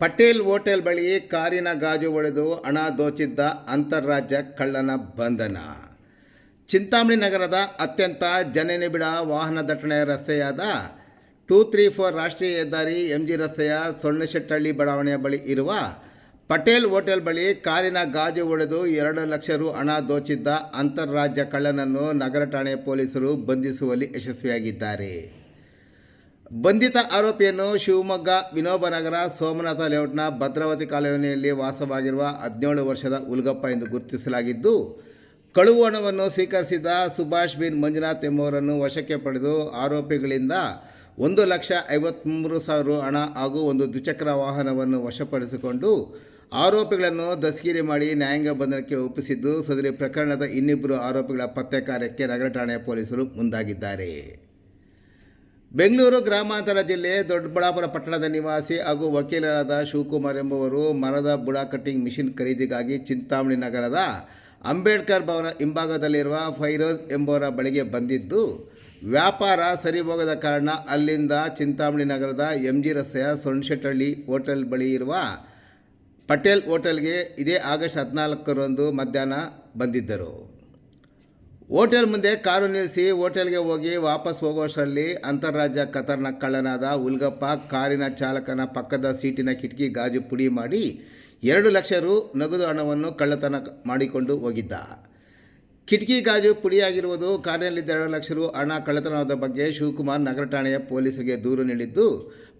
Patel hotel ಬಳಿ ಕಾರಿನ ಗಾಜು ಒಡೆದು ಹಣ ದೋಚಿದ್ದ ಅಂತಾರಾಜ್ಯ ಕಳ್ಳನ ಬಂಧನ. ಚಿಂತಾಮಣಿ ನಗರದ ಅತ್ಯಂತ ಜನನಿಬಿಡ ವಾಹನ ದಟ್ಟಣೆ ರಸ್ತೆಯಾದ ಟೂ ತ್ರೀ ಫೋರ್ ರಾಷ್ಟ್ರೀಯ ಹೆದ್ದಾರಿ ಎಂ ಜಿ ರಸ್ತೆಯ ಸೊಣ್ಣಶೆಟ್ಟಹಳ್ಳಿ ಬಡಾವಣೆಯ ಬಳಿ ಇರುವ ಪಟೇಲ್ ಹೋಟೆಲ್ ಬಳಿ ಕಾರಿನ ಗಾಜು ಒಡೆದು ಎರಡು ಲಕ್ಷ ರು ಹಣ ದೋಚಿದ್ದ ಅಂತಾರಾಜ್ಯ ಕಳ್ಳನನ್ನು ನಗರ ಠಾಣೆ ಪೊಲೀಸರು ಬಂಧಿಸುವಲ್ಲಿ ಯಶಸ್ವಿಯಾಗಿದ್ದಾರೆ. ಬಂಧಿತ ಆರೋಪಿಯನ್ನು ಶಿವಮೊಗ್ಗ ವಿನೋಬನಗರ ಸೋಮನಾಥ ಲೇಔಟ್ನ ಭದ್ರಾವತಿ ಕಾಲೋನಿಯಲ್ಲಿ ವಾಸವಾಗಿರುವ ಹದಿನೇಳು ವರ್ಷದ ಉಲ್ಗಪ್ಪ ಎಂದು ಗುರುತಿಸಲಾಗಿದ್ದು, ಕಳುವು ಹಣವನ್ನು ಸ್ವೀಕರಿಸಿದ ಸುಭಾಷ್ ಬಿನ್ ಮಂಜುನಾಥ್ ಎಂಬುವರನ್ನು ವಶಕ್ಕೆ ಪಡೆದು ಆರೋಪಿಗಳಿಂದ ಒಂದು ಲಕ್ಷ ಐವತ್ತ್ಮೂರು ಸಾವಿರ ಹಣ ಹಾಗೂ ಒಂದು ದ್ವಿಚಕ್ರ ವಾಹನವನ್ನು ವಶಪಡಿಸಿಕೊಂಡು ಆರೋಪಿಗಳನ್ನು ದಸ್ಗಿರಿ ಮಾಡಿ ನ್ಯಾಯಾಂಗ ಬಂಧನಕ್ಕೆ ಒಪ್ಪಿಸಿದ್ದು, ಸದರಿ ಪ್ರಕರಣದ ಇನ್ನಿಬ್ಬರು ಆರೋಪಿಗಳ ಪತ್ತೆ ಕಾರ್ಯಕ್ಕೆ ನಗರ ಠಾಣೆ ಪೊಲೀಸರು ಮುಂದಾಗಿದ್ದಾರೆ. ಬೆಂಗಳೂರು ಗ್ರಾಮಾಂತರ ಜಿಲ್ಲೆ ದೊಡ್ಡಬಳ್ಳಾಪುರ ಪಟ್ಟಣದ ನಿವಾಸಿ ಹಾಗೂ ವಕೀಲರಾದ ಶಿವಕುಮಾರ್ ಎಂಬುವರು ಮರದ ಬುಡ ಕಟ್ಟಿಂಗ್ ಮಿಷಿನ್ ಖರೀದಿಗಾಗಿ ಚಿಂತಾಮಣಿ ನಗರದ ಅಂಬೇಡ್ಕರ್ ಭವನ ಹಿಂಭಾಗದಲ್ಲಿರುವ ಫೈರೋಜ್ ಎಂಬುವರ ಬಳಿಗೆ ಬಂದಿದ್ದು, ವ್ಯಾಪಾರ ಸರಿ ಹೋಗದ ಕಾರಣ ಅಲ್ಲಿಂದ ಚಿಂತಾಮಣಿ ನಗರದ ಎಂ ಜಿ ರಸ್ತೆಯ ಸೊಣಶೆಟ್ಟಹಳ್ಳಿ ಹೋಟೆಲ್ ಬಳಿ ಇರುವ ಪಟೇಲ್ ಹೋಟೆಲ್ಗೆ ಇದೇ ಆಗಸ್ಟ್ ಹದಿನಾಲ್ಕರಂದು ಮಧ್ಯಾಹ್ನ ಬಂದಿದ್ದರು. ಹೋಟೆಲ್ ಮುಂದೆ ಕಾರು ನಿಲ್ಲಿಸಿ ಹೋಟೆಲ್ಗೆ ಹೋಗಿ ವಾಪಸ್ ಹೋಗುವಷ್ಟರಲ್ಲಿ ಅಂತಾರಾಜ್ಯ ಕತರ್ನ ಕಳ್ಳನಾದ ಉಲ್ಗಪ್ಪ ಕಾರಿನ ಚಾಲಕನ ಪಕ್ಕದ ಸೀಟಿನ ಕಿಟಕಿ ಗಾಜು ಪುಡಿ ಮಾಡಿ ಎರಡು ಲಕ್ಷ ರು ನಗದು ಹಣವನ್ನು ಕಳ್ಳತನ ಮಾಡಿಕೊಂಡು ಹೋಗಿದ್ದ. ಕಿಟಕಿ ಗಾಜು ಪುಡಿಯಾಗಿರುವುದು ಕಾರಿನಲ್ಲಿದ್ದ ಎರಡು ಲಕ್ಷ ರು ಹಣ ಕಳ್ಳತನವಾದ ಬಗ್ಗೆ ಶಿವಕುಮಾರ್ ನಗರ ಠಾಣೆಯ ಪೊಲೀಸರಿಗೆ ದೂರು ನೀಡಿದ್ದು,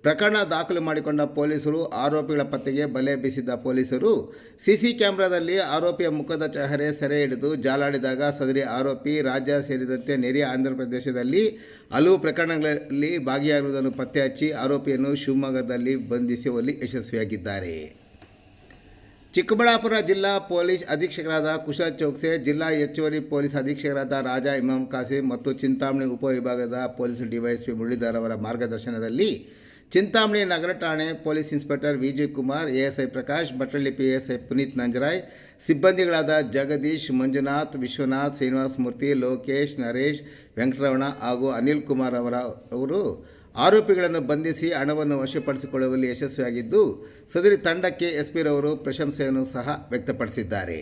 ಪ್ರಕರಣ ದಾಖಲು ಮಾಡಿಕೊಂಡ ಪೊಲೀಸರು ಆರೋಪಿಗಳ ಪತ್ತೆಗೆ ಬಲೆ ಬೀಸಿದ್ದ ಪೊಲೀಸರು. ಸಿಸಿ ಕ್ಯಾಮೆರಾದಲ್ಲಿ ಆರೋಪಿಯ ಮುಖದ ಚಹರೆ ಸೆರೆ ಹಿಡಿದು ಜಾಲಾಡಿದಾಗ ಸದರಿ ಆರೋಪಿ ರಾಜ್ಯ ಸೇರಿದಂತೆ ನೆರೆಯ ಆಂಧ್ರಪ್ರದೇಶದಲ್ಲಿ ಹಲವು ಪ್ರಕರಣಗಳಲ್ಲಿ ಭಾಗಿಯಾಗಿರುವುದನ್ನು ಪತ್ತೆಹಚ್ಚಿ ಆರೋಪಿಯನ್ನು ಶಿವಮೊಗ್ಗದಲ್ಲಿ ಬಂಧಿಸುವಲ್ಲಿ ಯಶಸ್ವಿಯಾಗಿದ್ದಾರೆ. ಚಿಕ್ಕಬಳ್ಳಾಪುರ ಜಿಲ್ಲಾ ಪೊಲೀಸ್ ಅಧೀಕ್ಷಕರಾದ ಕುಶಲ್ ಚೌಕ್ಸೆ, ಜಿಲ್ಲಾ ಹೆಚ್ಚುವರಿ ಪೊಲೀಸ್ ಅಧೀಕ್ಷಕರಾದ ರಾಜಾ ಇಮಾಮ್ ಕಾಸಿಂ ಮತ್ತು ಚಿಂತಾಮಣಿ ಉಪವಿಭಾಗದ ಪೊಲೀಸ್ ಡಿವೈಎಸ್ಪಿ ಮುರಳೀಧರ್ ಅವರ ಮಾರ್ಗದರ್ಶನದಲ್ಲಿ ಚಿಂತಾಮಣಿ ನಗರ ಠಾಣೆ police inspector Vijay Kumar, ASI Prakash Bhatralli PSI Puneeth Nanjaray, ಸಿಬ್ಬಂದಿಗಳಾದ Jagadish Manjunath, Vishwanath Srinivasa Murthy, Lokesh Naresh Venkataramana ಹಾಗೂ ಅನಿಲ್ ಕುಮಾರ್ ಅವರ ಅವರು ಆರೋಪಿಗಳನ್ನು ಬಂಧಿಸಿ ಹಣವನ್ನು ವಶಪಡಿಸಿಕೊಳ್ಳುವಲ್ಲಿ ಯಶಸ್ವಿಯಾಗಿದ್ದು ಸದರಿ ತಂಡಕ್ಕೆ ಎಸ್ಪಿರವರು ಪ್ರಶಂಸೆಯನ್ನು ಸಹ ವ್ಯಕ್ತಪಡಿಸಿದ್ದಾರೆ.